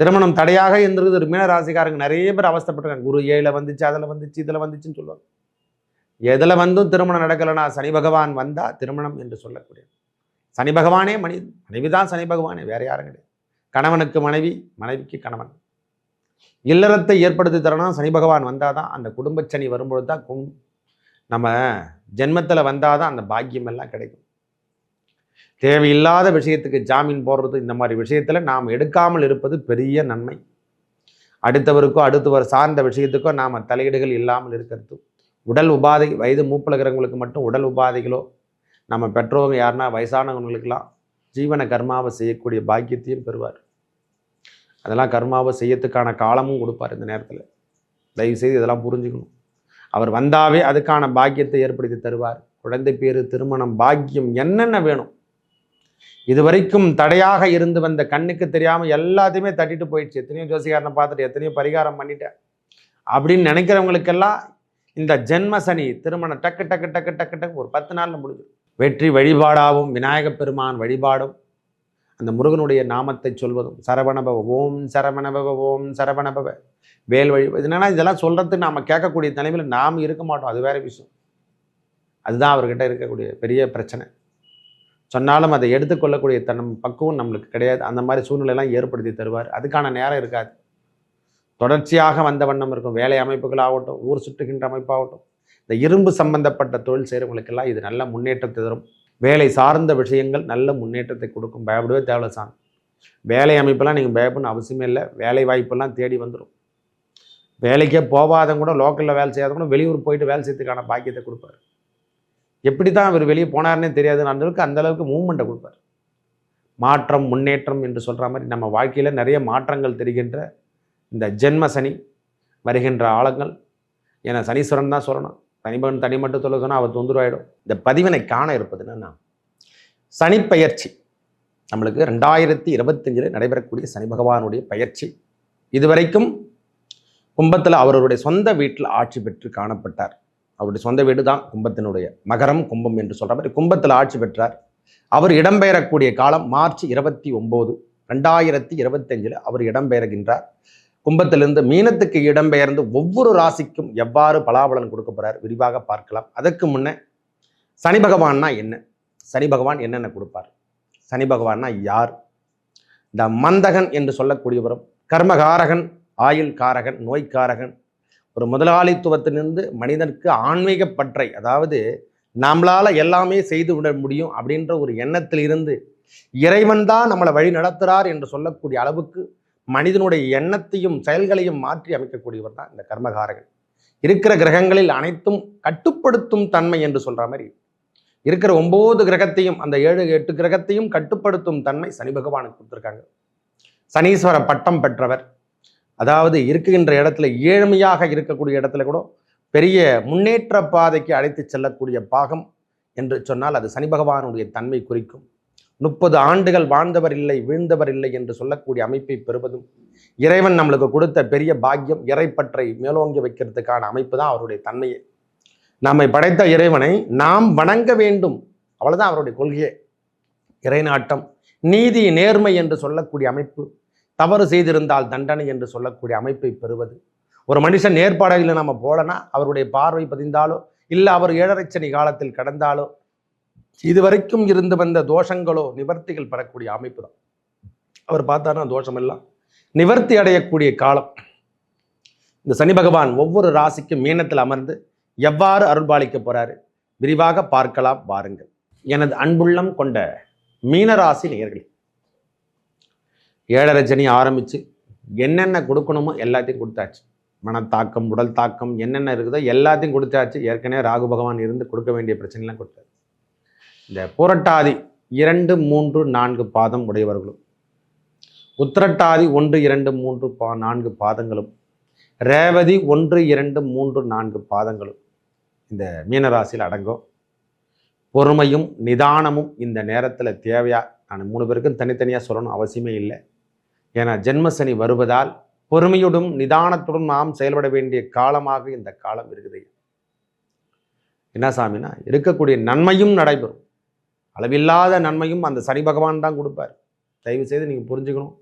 திருமணம் தடையாக இருந்திருக்குது. ஒரு மீனராசிக்காரங்க நிறைய பேர் அவஸ்தைப்பட்டிருக்காங்க. குரு ஏழில் வந்துச்சு அதில் வந்துச்சு இதில் வந்துச்சுன்னு சொல்லுவாங்க. எதில் வந்தும் திருமணம் நடக்கலைன்னா சனி பகவான் வந்தால் திருமணம் என்று சொல்லக்கூடிய. சனி பகவானே மனித மனைவி தான் சனி பகவானே வேற யாரும் கிடையாது. கணவனுக்கு மனைவி மனைவிக்கு கணவன். இல்லறத்தை ஏற்படுத்தி தரணும் சனி பகவான் வந்தால் தான் அந்த குடும்ப சனி வரும்பொழுது தான் கும் நம்ம ஜென்மத்தில் வந்தால் தான் அந்த பாக்கியம் எல்லாம் கிடைக்கும். தேவையில்லாத விஷயத்துக்கு ஜாமீன் போடுறது இந்த மாதிரி விஷயத்தில் நாம் எடுக்காமல் இருப்பது பெரிய நன்மை. அடுத்தவருக்கோ அடுத்தவர் சார்ந்த விஷயத்துக்கோ நாம் தலையீடுகள் இல்லாமல் இருக்கிறது. உடல் உபாதை வயது மூப்பழகிறவங்களுக்கு மட்டும் உடல் உபாதைகளோ நம்ம பெற்றவங்க யாருன்னா வயசானவங்களுக்கெல்லாம் ஜீவன கர்மாவை செய்யக்கூடிய பாக்கியத்தையும் பெறுவார். அதெல்லாம் கர்மாவை செய்யறதுக்கான காலமும் கொடுப்பார் இந்த நேரத்தில். தயவுசெய்து இதெல்லாம் புரிஞ்சுக்கணும். அவர் வந்தாவே அதுக்கான பாக்கியத்தை ஏற்படுத்தி தருவார். குழந்தை பேரு திருமணம் பாக்கியம் என்னென்ன வேணும்? இதுவரைக்கும் தடையாக இருந்து வந்த கண்ணுக்கு தெரியாமல் எல்லாத்தையுமே தட்டிட்டு போயிடுச்சு. எத்தனையோ ஜோசிகாரனை பார்த்துட்டு எத்தனையோ பரிகாரம் பண்ணிட்டேன். அப்படின்னு நினைக்கிறவங்களுக்கெல்லாம் இந்த ஜென்ம சனி திருமணம் டக்கு டக்கு டக்கு டக்கு டக்கு ஒரு பத்து நாளில் முடிஞ்சு வெற்றி வழிபாடாகவும் விநாயகப் பெருமான் வழிபாடும் அந்த முருகனுடைய நாமத்தை சொல்வதும் சரவணபவ ஓம் சரவணபவ ஓம் சரவணபவ வேல் வழி என்னன்னா இதெல்லாம் சொல்கிறது நாம் கேட்கக்கூடிய நிலைமையில் நாம் இருக்க மாட்டோம். அது வேற விஷயம். அதுதான் அவர்கிட்ட இருக்கக்கூடிய பெரிய பிரச்சனை. சொன்னாலும் அதை எடுத்துக்கொள்ளக்கூடிய தன் பக்குவம் நம்மளுக்கு கிடையாது. அந்த மாதிரி சூழ்நிலையெல்லாம் ஏற்படுத்தி தருவார். அதுக்கான நேரம் இருக்காது. தொடர்ச்சியாக வந்த வண்ணம் இருக்கும். வேலை அமைப்புகள் ஆகட்டும் ஊர் சுற்றுகின்ற அமைப்பாகட்டும் இந்த இரும்பு சம்பந்தப்பட்ட தொழில் செய்கிறவங்களுக்கெல்லாம் இது நல்ல முன்னேற்றத்தை தரும். வேலை சார்ந்த விஷயங்கள் நல்ல முன்னேற்றத்தை கொடுக்கும். பயப்படவே தேவையில்ல சாமி. வேலை அமைப்பெல்லாம் நீங்கள் பயப்படணும் அவசியமே இல்லை. வேலை வாய்ப்பெல்லாம் தேடி வந்துடும் வேலைக்கே போகாதவங்க கூட லோக்கலில் வேலை செய்யாதவங்க கூட வெளியூர் போயிட்டு வேலை செய்யறதுக்கான பாக்கியத்தை கொடுப்பாரு. எப்படி தான் அவர் வெளியே போனார்னே தெரியாது. அந்த அளவுக்கு அந்தளவுக்கு மூவ்மெண்ட்டை கொடுப்பார். மாற்றம் முன்னேற்றம் என்று சொல்கிற மாதிரி நம்ம வாழ்க்கையில் நிறைய மாற்றங்கள் தெரிகின்ற இந்த ஜென்ம சனி வருகின்ற ஆழங்கள். ஏன்னா சனீஸ்வரன் தான் சொல்லணும். தனிபன் தனி மட்டும் சொல்ல சொன்னால் அவர் தொந்தரவாயிடும். இந்த பதிவினை காண இருப்பது என்னன்னா சனிப்பெயர்ச்சி. நம்மளுக்கு ரெண்டாயிரத்தி இருபத்தஞ்சில் நடைபெறக்கூடிய சனி பகவானுடைய பயிற்சி. இதுவரைக்கும் கும்பத்தில் அவருடைய சொந்த வீட்டில் ஆட்சி பெற்று காணப்பட்டார். அவருடைய சொந்த வீடு தான் கும்பத்தினுடைய மகரம் கும்பம் என்று சொல்கிற மாதிரி கும்பத்தில் ஆட்சி பெற்றார். அவர் இடம்பெயரக்கூடிய காலம் மார்ச் இருபத்தி ஒம்பது ரெண்டாயிரத்தி இருபத்தஞ்சில் அவர் இடம்பெயர்கின்றார். கும்பத்திலிருந்து மீனத்துக்கு இடம்பெயர்ந்து ஒவ்வொரு ராசிக்கும் எவ்வாறு பலாபலன் கொடுக்க போகிறார் விரிவாக பார்க்கலாம். அதற்கு முன்னே சனி பகவான்னா என்ன? சனி பகவான் என்னென்ன கொடுப்பார்? சனி பகவான்னா யார்? இந்த மந்தகன் என்று சொல்லக்கூடியவரும் கர்மகாரகன் ஆயுள் காரகன் நோய்க்காரகன் ஒரு முதலாளித்துவத்திலிருந்து மனிதனுக்கு ஆன்மீக பற்றை அதாவது நம்மளால் எல்லாமே செய்து விட முடியும் அப்படின்ற ஒரு எண்ணத்தில் இருந்து இறைவன் தான் நம்மளை வழி நடத்துகிறார் என்று சொல்லக்கூடிய அளவுக்கு மனிதனுடைய எண்ணத்தையும் செயல்களையும் மாற்றி அமைக்கக்கூடியவர் தான் இந்த கர்மகாரகன். இருக்கிற கிரகங்களில் அனைத்தும் கட்டுப்படுத்தும் தன்மை என்று சொல்கிற மாதிரி இருக்கிற ஒம்பது கிரகத்தையும் அந்த ஏழு எட்டு கிரகத்தையும் கட்டுப்படுத்தும் தன்மை சனி பகவானுக்கு கொடுத்துருக்காங்க. சனீஸ்வர பட்டம் பெற்றவர். அதாவது இருக்கின்ற இடத்துல ஏழ்மையாக இருக்கக்கூடிய இடத்துல கூட பெரிய முன்னேற்ற பாதைக்கு அழைத்து செல்லக்கூடிய பாகம் என்று சொன்னால் அது சனி பகவானுடைய தன்மை குறிக்கும். முப்பது ஆண்டுகள் வாழ்ந்தவர் இல்லை வீழ்ந்தவர் இல்லை என்று சொல்லக்கூடிய அமைப்பை பெறுவதும் இறைவன் நம்மளுக்கு கொடுத்த பெரிய பாக்கியம் இறைப்பற்றை மேலோங்கி வைக்கிறதுக்கான அமைப்பு தான் அவருடைய தன்மையே. நம்மை படைத்த இறைவனை நாம் வணங்க வேண்டும். அவ்வளவுதான் அவருடைய கொள்கையே. இறைநாட்டம் நீதி நேர்மை என்று சொல்லக்கூடிய அமைப்பு. தவறு செய்திருந்தால் தண்டனை என்று சொல்லக்கூடிய அமைப்பை பெறுவது. ஒரு மனுஷன் நேர்பாடையில் நம்ம போலனா அவருடைய பார்வை பதிந்தாலோ இல்லை அவர் ஏழரைச்சனி காலத்தில் கடந்தாலோ இதுவரைக்கும் இருந்து வந்த தோஷங்களோ நிவர்த்திகள் பெறக்கூடிய அமைப்பு தான். அவர் பார்த்தாருன்னா தோஷம் எல்லாம் நிவர்த்தி அடையக்கூடிய காலம். இந்த சனி பகவான் ஒவ்வொரு ராசிக்கும் மீனத்தில் அமர்ந்து எவ்வாறு அருள்பாலிக்க போறாரு? விரிவாக பார்க்கலாம் வாருங்கள். எனது அன்புள்ளம் கொண்ட மீனராசி நேயர்களே ஏழரை சனி ஆரம்பித்து என்னென்ன கொடுக்கணுமோ எல்லாத்தையும் கொடுத்தாச்சு. மனத்தாக்கம் உடல் தாக்கம் என்னென்ன இருக்குதோ எல்லாத்தையும் கொடுத்தாச்சு. ஏற்கனவே ராகு பகவான் இருந்து கொடுக்க வேண்டிய பிரச்சனைலாம் கொடுத்தாரு. இந்த புரட்டாதி இரண்டு மூன்று நான்கு பாதம் உடையவர்களும் உத்திரட்டாதி ஒன்று இரண்டு மூன்று பா நான்கு பாதங்களும் ரேவதி ஒன்று இரண்டு மூன்று நான்கு பாதங்களும் இந்த மீனராசியில் அடங்கும். பொறுமையும் நிதானமும் இந்த நேரத்தில் தேவையா? நான் மூணு பேருக்கும் தனித்தனியாக சொல்லணும் அவசியமே இல்லை. ஏன்னா ஜென்மசனி வருவதால் பொறுமையுடன் நிதானத்துடன் நாம் செயல்பட வேண்டிய காலமாக இந்த காலம் இருக்குது. என்ன சாமினா இருக்கக்கூடிய நன்மையும் நடைபெறும். அளவில்லாத நன்மையும் அந்த சனி பகவான் தான் கொடுப்பார். தயவு செய்து நீங்கள் புரிஞ்சுக்கணும்.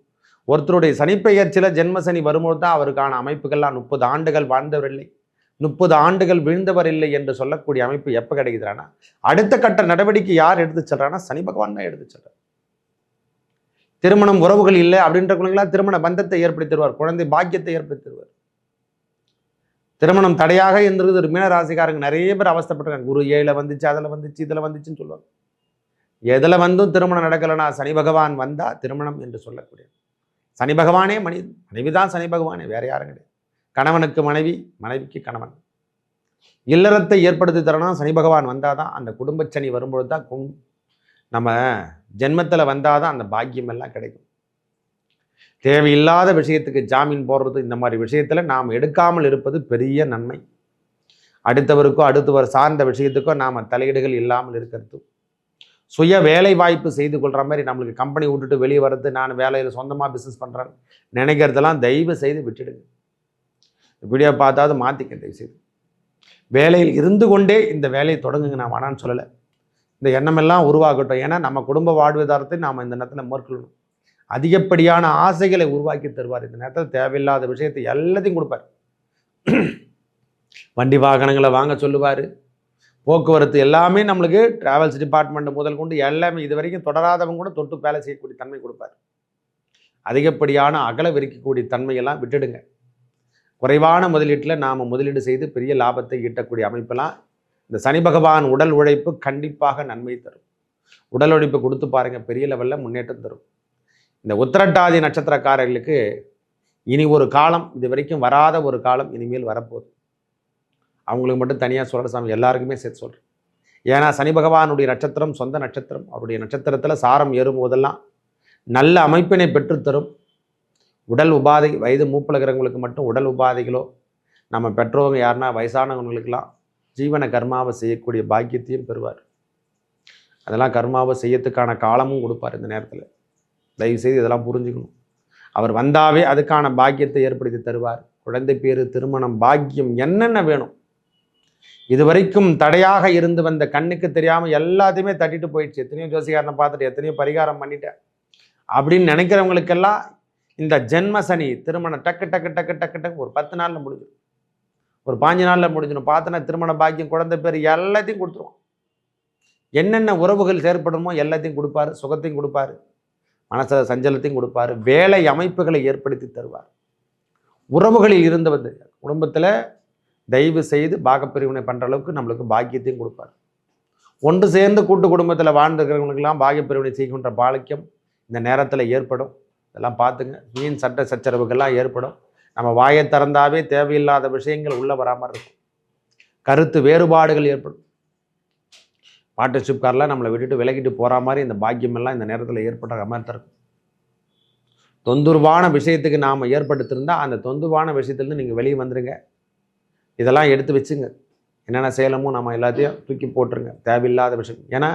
ஒருத்தருடைய சனிப்பெயர்ச்சியில் ஜென்ம சனி வரும்போது தான் அவருக்கான அமைப்புகள்லாம் முப்பது ஆண்டுகள் வாழ்ந்தவர் இல்லை முப்பது ஆண்டுகள் வீழ்ந்தவர் இல்லை என்று சொல்லக்கூடிய அமைப்பு எப்போ கிடைக்குதுறானா அடுத்த கட்ட நடவடிக்கை யார் எடுத்து செல்றானா சனி பகவான் தான் எடுத்து செல்றார். திருமணம் உறவுகள் இல்லை அப்படின்ற அப்படின்றவங்களுக்கெல்லாம் திருமண பந்தத்தை ஏற்படுத்திடுவார். குழந்தை பாக்கியத்தை ஏற்படுத்திடுவார். திருமணம் தடையாக இருந்திருக்குது. ஒரு மீன ராசிக்காரங்க நிறைய பேர் அவஸ்தப்பட்டிருக்காங்க. குரு ஏழில் வந்துச்சு அதில் வந்துச்சு இதில் வந்துச்சுன்னு சொல்லுவாங்க. எதில் வந்தும் திருமணம் நடக்கலைன்னா சனி பகவான் வந்தா திருமணம் என்று சொல்லக்கூடிய சனி பகவானே மனி மனைவி தான் சனி பகவானே வேற யாரும் கிடையாது. கணவனுக்கு மனைவி மனைவிக்கு கணவன். இல்லறத்தை ஏற்படுத்தி தரணும். சனி பகவான் வந்தால் தான் அந்த குடும்ப சனி வரும்பொழுது தான் நம்ம ஜென்மத்தில் வந்தால் தான் அந்த பாக்கியமெல்லாம் கிடைக்கும். தேவையில்லாத விஷயத்துக்கு ஜாமீன் போடுறது இந்த மாதிரி விஷயத்தில் நாம் எடுக்காமல் இருப்பது பெரிய நன்மை. அடுத்தவருக்கோ அடுத்தவர் சார்ந்த விஷயத்துக்கோ நாம் தலையீடுகள் இல்லாமல் இருக்கிறது. சுய வேலை வாய்ப்பு செய்து கொள்கிற மாதிரி நம்மளுக்கு கம்பெனி விட்டுட்டு வெளியே வர்றது நான் வேலையில் சொந்தமாக பிஸ்னஸ் பண்ணுறேன் நினைக்கிறதெல்லாம் தயவு செய்து விட்டுடுங்க. வீடியோ பார்த்தாவது மாற்றிக்க தயவு செய்து வேலையில் இருந்து கொண்டே இந்த வேலையை தொடங்குங்க நான் வேணான்னு சொல்லலை. இந்த எண்ணமெல்லாம் உருவாகட்டும். ஏன்னா நம்ம குடும்ப வாழ்வாதாரத்தை நாம் இந்த நேரத்தில் மேற்கொள்ளணும். அதிகப்படியான ஆசைகளை உருவாக்கி தருவார். இந்த நேரத்தில் தேவையில்லாத விஷயத்தை எல்லாத்தையும் கொடுப்பார். வண்டி வாகனங்களை வாங்க சொல்லுவார். போக்குவரத்து எல்லாமே நம்மளுக்கு டிராவல்ஸ் டிபார்ட்மெண்ட் முதல் கொண்டு எல்லாமே இது வரைக்கும் தொடராதவங்க கூட தொட்டு வேலை செய்யக்கூடிய தன்மை கொடுப்பார். அதிகப்படியான அகல விரிக்கக்கூடிய தன்மையெல்லாம் விட்டுடுங்க. குறைவான முதலீட்டில் நாம் முதலீடு செய்து பெரிய லாபத்தை ஈட்டக்கூடிய அமைப்பெல்லாம் இந்த சனி பகவான் உடல் உழைப்பு கண்டிப்பாக நன்மை தரும். உடல் உழைப்பு கொடுத்து பாருங்கள் பெரிய லெவலில் முன்னேற்றம் தரும். இந்த உத்திரட்டாதி நட்சத்திரக்காரர்களுக்கு இனி ஒரு காலம் இது வரைக்கும் வராத ஒரு காலம் இனிமேல் வரப்போகுது. அவங்களுக்கு மட்டும் தனியாக சொல்கிற சாமி எல்லாருக்குமே சேர்த்து சொல்கிறேன் ஏன்னா சனி பகவானுடைய நட்சத்திரம் சொந்த நட்சத்திரம். அவருடைய நட்சத்திரத்தில் சாரம் ஏறும் போதெல்லாம் நல்ல அமைப்பினை பெற்றுத்தரும் உடல் உபாதை வயது மூப்பிலகிறவங்களுக்கு மட்டும் உடல் உபாதைகளோ நம்ம பெற்றவங்க யாருன்னா வயசானவங்களுக்கெல்லாம் ஜீவன கர்மாவை செய்யக்கூடிய பாக்கியத்தையும் பெறுவார். அதெல்லாம் கர்மாவை செய்யறதுக்கான காலமும் கொடுப்பார் இந்த நேரத்தில். தயவுசெய்து இதெல்லாம் புரிஞ்சுக்கணும். அவர் வந்தாவே அதுக்கான பாக்கியத்தை ஏற்படுத்தி தருவார். குழந்தை பேர் திருமணம் பாக்கியம் என்னென்ன வேணும்? இது வரைக்கும் தடையாக இருந்து வந்த கண்ணுக்கு தெரியாமல் எல்லாத்தையுமே தட்டிட்டு போயிடுச்சு. எத்தனையோ ஜோசிகாரனை பார்த்துட்டு எத்தனையோ பரிகாரம் பண்ணிட்டேன். அப்படின்னு நினைக்கிறவங்களுக்கெல்லாம் இந்த ஜென்ம சனி திருமணம் டக்கு டக்கு டக்கு டக்கு டக்கு ஒரு பத்து நாளில் முடிஞ்சிடும். ஒரு பாஞ்சு நாளில் முடிஞ்சிடும். பார்த்தனா திருமண பாக்கியம் குழந்தை பேர் எல்லாத்தையும் கொடுத்துருவோம் என்னென்ன உறவுகள் செயற்படணுமோ எல்லாத்தையும் கொடுப்பாரு. சுகத்தையும் கொடுப்பாரு. மனச சஞ்சலத்தையும் கொடுப்பாரு. வேலை அமைப்புகளை ஏற்படுத்தி தருவார். உறவுகளில் இருந்து வந்து குடும்பத்தில் தயவு செய்து பாகப்பிரிவினை பண்ணுற அளவுக்கு நம்மளுக்கு பாக்கியத்தையும் கொடுப்பார். ஒன்று சேர்ந்து கூட்டு குடும்பத்தில் வாழ்ந்துருக்கிறவங்களுக்கெல்லாம் பாகப்பிரிவினை செய்கின்ற பாக்கியம் இந்த நேரத்தில் ஏற்படும். இதெல்லாம் பார்த்துங்க. மீன் சட்ட சச்சரவுகள்லாம் ஏற்படும். நம்ம வாயை திறந்தாவே தேவையில்லாத விஷயங்கள் உள்ளே வராமல் இருக்கும். கருத்து வேறுபாடுகள் ஏற்படும். பார்ட்னர்ஷிப்காரெலாம் நம்மளை விட்டுட்டு விலகிட்டு போகிற மாதிரி இந்த பாக்கியமெல்லாம் இந்த நேரத்தில் ஏற்படுற மாதிரி இருக்கும். தொந்தரவான விஷயத்துக்கு நாம் ஏற்படுத்திருந்தால் அந்த தொந்தரவான விஷயத்துலேருந்து நீங்கள் வெளியே வந்துடுங்க இதெல்லாம் எடுத்து வச்சுங்க. என்னென்ன செய்யலாமோ நம்ம எல்லாத்தையும் தூக்கி போட்டுருங்க. தேவையில்லாத விஷயம். ஏன்னா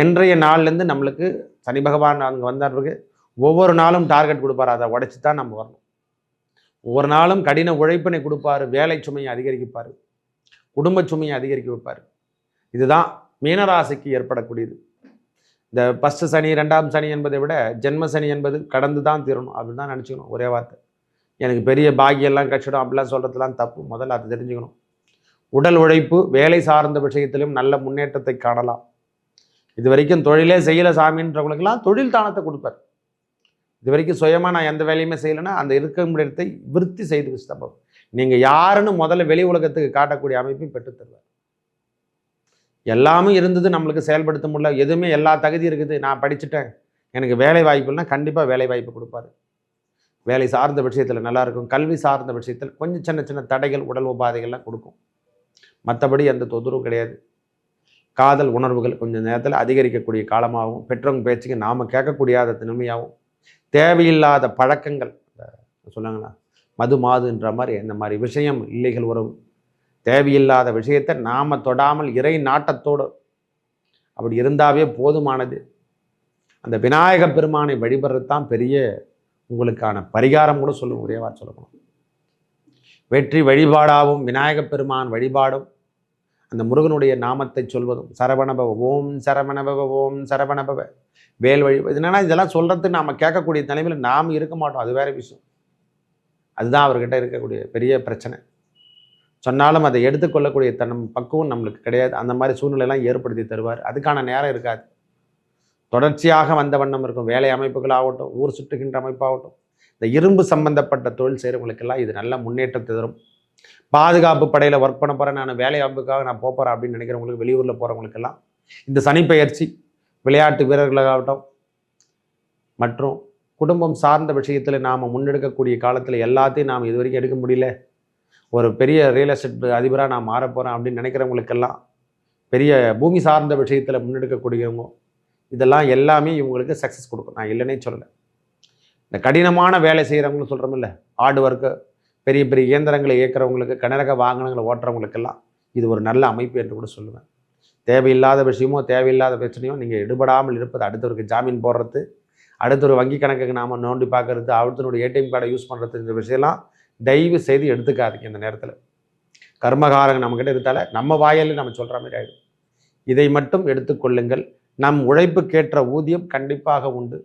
இன்றைய நாள்லேருந்து நம்மளுக்கு சனி பகவான் அங்கே பிறகு ஒவ்வொரு நாளும் டார்கெட் கொடுப்பார். அதை உடச்சி தான் நம்ம வரணும். ஒவ்வொரு நாளும் கடின உழைப்பினை கொடுப்பாரு வேலை சுமையை அதிகரிப்பார் குடும்ப சுமையை அதிகரிக்க வைப்பார். இதுதான் மீனராசிக்கு ஏற்படக்கூடியது. இந்த ஃபஸ்ட்டு சனி ரெண்டாம் சனி என்பதை விட ஜென்ம சனி என்பது கடந்து தான் தீரணும் அப்படின்னு தான் நினச்சிக்கணும் ஒரே வார்த்தை. எனக்கு பெரிய பாகியெல்லாம் கட்சிடும் அப்படிலாம் சொல்கிறதுலாம் தப்பு. முதல்ல அதை தெரிஞ்சுக்கணும். உடல் உழைப்பு வேலை சார்ந்த விஷயத்திலும் நல்ல முன்னேற்றத்தை காணலாம். இது வரைக்கும் தொழிலே செய்யலை சாமின்றவங்களுக்கெல்லாம் தொழில் தானத்தை கொடுப்பார். இது வரைக்கும் சுயமாக நான் எந்த வேலையுமே செய்யலைன்னா அந்த இருக்கும் இடத்தை விருத்தி செய்து வச்சு நீங்கள் யாருன்னு முதல்ல வெளி உலகத்துக்கு காட்டக்கூடிய அமைப்பையும் பெற்றுத்தருவார் எல்லாமே இருந்தது நம்மளுக்கு செயல்படுத்த முடியல. எதுவுமே எல்லா தகுதி இருக்குது. நான் படிச்சுட்டேன். எனக்கு வேலை வாய்ப்புனா கண்டிப்பாக வேலை வாய்ப்பு கொடுப்பாரு. வேலை சார்ந்த விஷயத்தில் நல்லா இருக்கும். கல்வி சார்ந்த விஷயத்தில் கொஞ்சம் சின்ன சின்ன தடைகள் உடல் உபாதைகள்லாம் கொடுக்கும். மற்றபடி எந்த தொந்தரவும் கிடையாது. காதல் உணர்வுகள் கொஞ்சம் நேரத்தில் அதிகரிக்கக்கூடிய காலமாகவும் பெற்றவங்க பேச்சுக்கு நாம் கேட்கக்கூடியாத நிலைமையாகவும் தேவையில்லாத பழக்கங்கள். சொல்லுங்களா மது மாதுன்ற மாதிரி இந்த மாதிரி விஷயம் இல்லைகள் உறவு. தேவையில்லாத விஷயத்தை நாம் தொடாமல் இறை நாட்டத்தோடு அப்படி இருந்தாவே போதுமானது. அந்த விநாயக பெருமானை வழிபடுறது தான் பெரிய உங்களுக்கான பரிகாரம் கூட சொல்லும் ஒரே சொல்லணும் வெற்றி வழிபாடாகவும் விநாயக பெருமான் வழிபாடும் அந்த முருகனுடைய நாமத்தை சொல்வதும் சரவணபவ ஓம் சரவணபவ ஓம் சரவணபவ வேல் வழி என்னென்னா இதெல்லாம் சொல்கிறது நாம் கேட்கக்கூடிய நிலைமையில் நாம் இருக்க மாட்டோம். அது வேற விஷயம். அதுதான் அவர்கிட்ட இருக்கக்கூடிய பெரிய பிரச்சனை. சொன்னாலும் அதை எடுத்துக்கொள்ளக்கூடிய தன் பக்குவம் நம்மளுக்கு கிடையாது. அந்த மாதிரி சூழ்நிலையெல்லாம் ஏற்படுத்தி தருவார். அதுக்கான நேரம் இருக்காது. தொடர்ச்சியாக வந்த வண்ணம் இருக்கும். வேலை அமைப்புகள் ஆகட்டும் ஊர் சுற்றுகின்ற அமைப்பாகட்டும் இந்த இரும்பு சம்பந்தப்பட்ட தொழில் செய்கிறவங்களுக்கெல்லாம் இது நல்ல முன்னேற்றத்தை தரும். பாதுகாப்பு படையில் ஒர்க் பண்ண போகிறேன் நான் வேலை வாய்ப்புக்காக நான் போகிறேன் அப்படின்னு நினைக்கிறவங்களுக்கு வெளியூரில் போகிறவங்களுக்கெல்லாம் இந்த சனிப்பெயர்ச்சி விளையாட்டு வீரர்களாகட்டும் மற்றும் குடும்பம் சார்ந்த விஷயத்தில் நாம் முன்னெடுக்கக்கூடிய காலத்தில் எல்லாத்தையும் நாம் இது வரைக்கும் எடுக்க முடியல. ஒரு பெரிய ரியல் எஸ்டேட் அதிபராக நான் மாற போகிறேன் அப்படின்னு நினைக்கிறவங்களுக்கெல்லாம் பெரிய பூமி சார்ந்த விஷயத்தில் முன்னெடுக்கக்கூடியவங்க இதெல்லாம் எல்லாமே இவங்களுக்கு சக்ஸஸ் கொடுக்கும். நான் இல்லைன்னே சொல்லலை. இந்த கடினமான வேலை செய்கிறவங்களும் சொல்கிறோமில்ல ஹார்ட் ஒர்க்கு பெரிய பெரிய இயந்திரங்களை இயக்கிறவங்களுக்கு கனரக வாகனங்களை ஓட்டுறவங்களுக்கெல்லாம் இது ஒரு நல்ல அமைப்பு என்று கூட சொல்லுவேன். தேவையில்லாத விஷயமோ தேவையில்லாத பிரச்சனையோ நீங்கள் எடுபடாமல் இருப்பது அடுத்தவருக்கு ஜாமீன் போடுறது அடுத்த ஒரு வங்கி கணக்குக்கு நாம் நோண்டி பார்க்கறது அடுத்தனுடைய ஏடிஎம் கார்டை யூஸ் பண்ணுறது இந்த விஷயம்லாம் தயவு செய்து எடுத்துக்காதீங்க இந்த நேரத்தில். கர்மகாரங்க நம்மக்கிட்ட இருந்தால நம்ம வாயில் நம்ம சொல்கிற மாதிரி ஆகிடும் இதை மட்டும் எடுத்துக்கொள்ளுங்கள் நம் உழைப்புக்கேற்ற ஊதியம் கண்டிப்பாக உண்டு.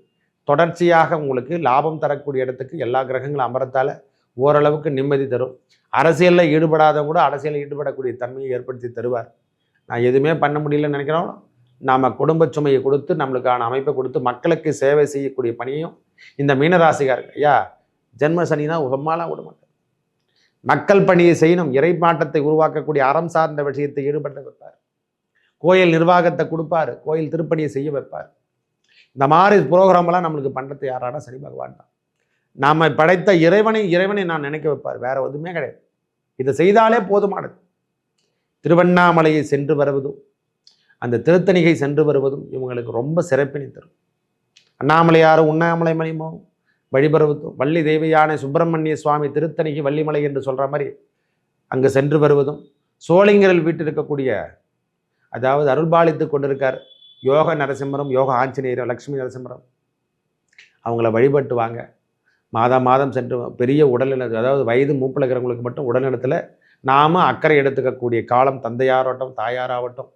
தொடர்ச்சியாக உங்களுக்கு லாபம் தரக்கூடிய இடத்துக்கு எல்லா கிரகங்களும் அமரத்தால் ஓரளவுக்கு நிம்மதி தரும். அரசியலில் ஈடுபடாதவங்க கூட அரசியலில் ஈடுபடக்கூடிய தன்மையை ஏற்படுத்தி தருவார். நான் எதுவுமே பண்ண முடியலன்னு நினைக்கிறோம். நாம் குடும்ப சுமையை கொடுத்து நம்மளுக்கான அமைப்பை கொடுத்து மக்களுக்கு சேவை செய்யக்கூடிய பணியும் இந்த மீனராசிகார் ஐயா ஜென்ம சனினா சும்மாலாம் விட மாட்டேன் மக்கள் பணியை செய்யணும். இறை மாற்றத்தை உருவாக்கக்கூடிய அறம் சார்ந்த விஷயத்தை ஈடுபட வைப்பார். கோயில் நிர்வாகத்தை கொடுப்பார். கோயில் திருப்பணியை செய்ய வைப்பார். இந்த மாதிரி ப்ரோக்ராம்லாம் நம்மளுக்கு பண்ணுறது யாராடா சனி பகவான் தான். நாம் படைத்த இறைவனை இறைவனை நான் நினைக்க வைப்பார். வேற எதுவுமே கிடையாது. இதை செய்தாலே போதுமானது. திருவண்ணாமலையை சென்று வருவதும் அந்த திருத்தணிகை சென்று வருவதும் இவங்களுக்கு ரொம்ப சிறப்பினை தரும். அண்ணாமலையாரும் உண்ணாமலை மணிமோ? வழிபருவதும் வள்ளி தேவியான சுப்பிரமணிய சுவாமி திருத்தணிகை வள்ளிமலை என்று சொல்கிற மாதிரி அங்கே சென்று வருவதும் சோழிங்கரில் வீட்டில் இருக்கக்கூடிய அதாவது அருள்பாலித்து கொண்டிருக்கார் யோக நரசிம்மரம் யோக ஆஞ்சநேயர் லக்ஷ்மி நரசிம்மரம். அவங்கள வழிபட்டு வாங்க மாதம் மாதம் சென்று பெரிய உடல்நல அதாவது வயது மூப்பில் இருக்கிறவங்களுக்கு மட்டும் உடல்நலத்தில் நாம் அக்கறை எடுத்துக்கக்கூடிய காலம் தந்தையாராகட்டும் தாயாராகட்டும்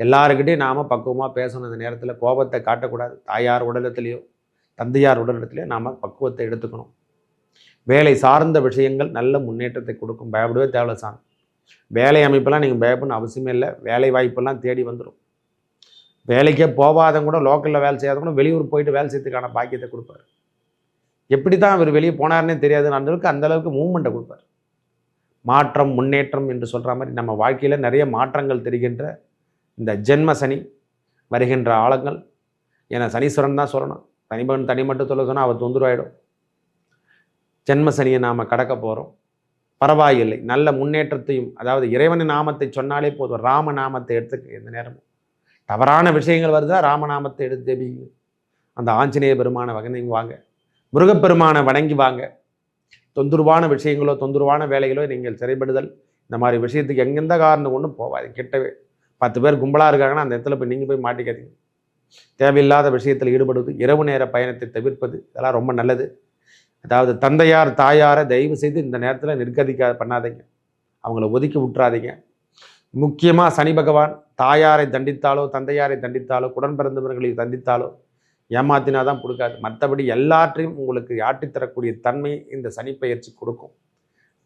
எல்லாருக்கிட்டையும் நாம் பக்குவமாக பேசணும். இந்த நேரத்தில் கோபத்தை காட்டக்கூடாது. தாயார் உடலத்திலேயோ தந்தையார் உடலத்திலேயோ நாம் பக்குவத்தை எடுத்துக்கணும். வேலை சார்ந்த விஷயங்கள் நல்ல முன்னேற்றத்தை கொடுக்கும். பயப்படவே தேவை சாமி. வேலை அமைப்பெல்லாம் நீங்கள் பயப்படணும் அவசியமே இல்லை. வேலை வாய்ப்பெல்லாம் தேடி வந்துடும் வேலைக்கே போகாதவங்க கூட லோக்கலில் வேலை செய்யாதவங்க கூட வெளியூர் போயிட்டு வேலை செய்யறதுக்கான பாக்கியத்தை கொடுப்பாரு. எப்படி தான் அவர் வெளியே போனார்னே தெரியாது அந்த அளவுக்கு அந்த அளவுக்கு மூவ்மெண்ட்டை கொடுப்பார். மாற்றம் முன்னேற்றம் என்று சொல்கிற மாதிரி நம்ம வாழ்க்கையில் நிறைய மாற்றங்கள் தெரிகின்ற இந்த ஜென்ம சனி வருகின்ற ஆழங்கள். ஏன்னா சனீஸ்வரன் தான் சொல்லணும். தனிமகன் தனி மட்டும் சொல்ல சொன்னால் அவர் தொந்தரவாயிடும். ஜென்ம சனியை நாம் கடக்க போகிறோம் பரவாயில்லை. நல்ல முன்னேற்றத்தையும் அதாவது இறைவன் நாமத்தை சொன்னாலே போதும். ராம நாமத்தை எடுத்துக்க எந்த நேரமும். தவறான விஷயங்கள் வருதா? ராமநாமத்தை எடுத்து தேபிங்க அந்த ஆஞ்சநேய பெருமான வகனைங்க வாங்க முருகப்பெருமானை வணங்கி வாங்க. தொந்தரவான விஷயங்களோ தொந்தரவான வேலைகளோ நீங்கள் சிறைப்படுதல். இந்த மாதிரி விஷயத்துக்கு எங்கெந்த காரணம் ஒன்றும் போகாது கிட்டவே. பத்து பேர் கும்பலாக இருக்காங்கன்னா அந்த இடத்துல போய் நீங்கள் போய் மாட்டிக்காதீங்க. தேவையில்லாத விஷயத்தில் ஈடுபடுவது இரவு நேர பயணத்தை தவிர்ப்பது இதெல்லாம் ரொம்ப நல்லது. அதாவது தந்தையார் தாயாரை தயவு செய்து இந்த நேரத்தில் நிர்கதிக்க பண்ணாதீங்க. அவங்கள ஒதுக்கி விட்டுறாதீங்க. முக்கியமாக சனி பகவான் தாயாரை தண்டித்தாலோ தந்தையாரை தண்டித்தாலோ உடன் பிறந்தவர்களை தண்டித்தாலோ ஏமாத்தினா தான் கொடுக்காது மற்றபடி எல்லாற்றையும் உங்களுக்கு ஆட்டித்தரக்கூடிய தன்மை இந்த சனிப்பெயர்ச்சி கொடுக்கும்.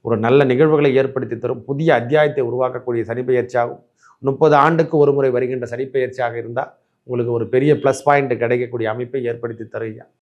ஒரு நல்ல நிகழ்வுகளை ஏற்படுத்தி தரும். புதிய அத்தியாயத்தை உருவாக்கக்கூடிய சனிப்பெயர்ச்சியாகும். முப்பது ஆண்டுக்கு ஒரு முறை வருகின்ற சனிப்பெயர்ச்சியாக இருந்தால் உங்களுக்கு ஒரு பெரிய ப்ளஸ் பாயிண்ட் கிடைக்கக்கூடிய அமைப்பை ஏற்படுத்தி தருங்க